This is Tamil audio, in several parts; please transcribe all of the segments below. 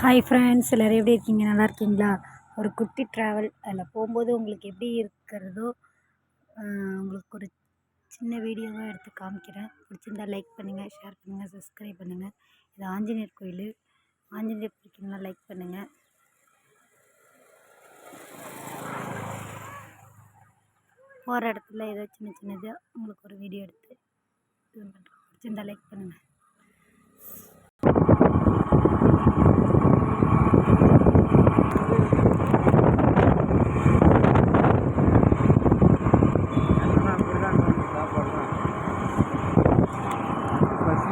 ஹாய் ஃப்ரெண்ட்ஸ் எல்லோரும் எப்படி இருக்கீங்க? நல்லா இருக்கீங்களா? ஒரு குட்டி ட்ராவல் அதில் போகும்போது உங்களுக்கு எப்படி இருக்கிறதோ உங்களுக்கு ஒரு சின்ன வீடியோவாக எடுத்து காமிக்கிறேன். பிடிச்சிருந்தா லைக் பண்ணுங்கள் ஷேர் பண்ணுங்கள் சப்ஸ்கிரைப் பண்ணுங்கள் இது ஆஞ்சநேயர் கோயில். ஆஞ்சநேயர் பிடிக்கணும்னா லைக் பண்ணுங்கள் போகிற இடத்துல ஏதோ சின்ன சின்னதாக உங்களுக்கு ஒரு வீடியோ எடுத்து இது பண்ணுறேன் பிடிச்சிருந்தா லைக் பண்ணுங்கள்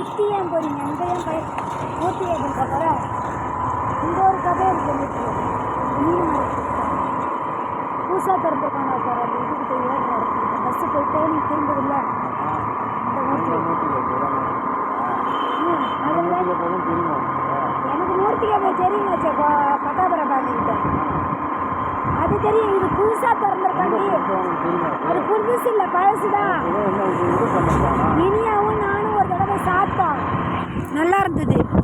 சுத்தி ஏன் போறீங்க? அங்க ஏன் பய மூர்த்தி ஏன் போற இங்க ஒரு கதை இருக்கு மூர்த்தி மீன் மரத்து புதுசா திறந்துருக்காங்க சார் அந்த இதுக்கு போய் ஏற்ற இடத்துக்கு பஸ் போய் ட்ரெயினிங் திரும்புதில்ல எனக்கு மூர்த்திகா போய் தெரியுங்க சே பட்டாபுரம் பாண்டிகிட்ட அது தெரியும் இது புதுசா திறந்துருக்காண்டி. அது புதுசு இல்லை பழசுதான். இனியாவும் நல்லா இருந்தது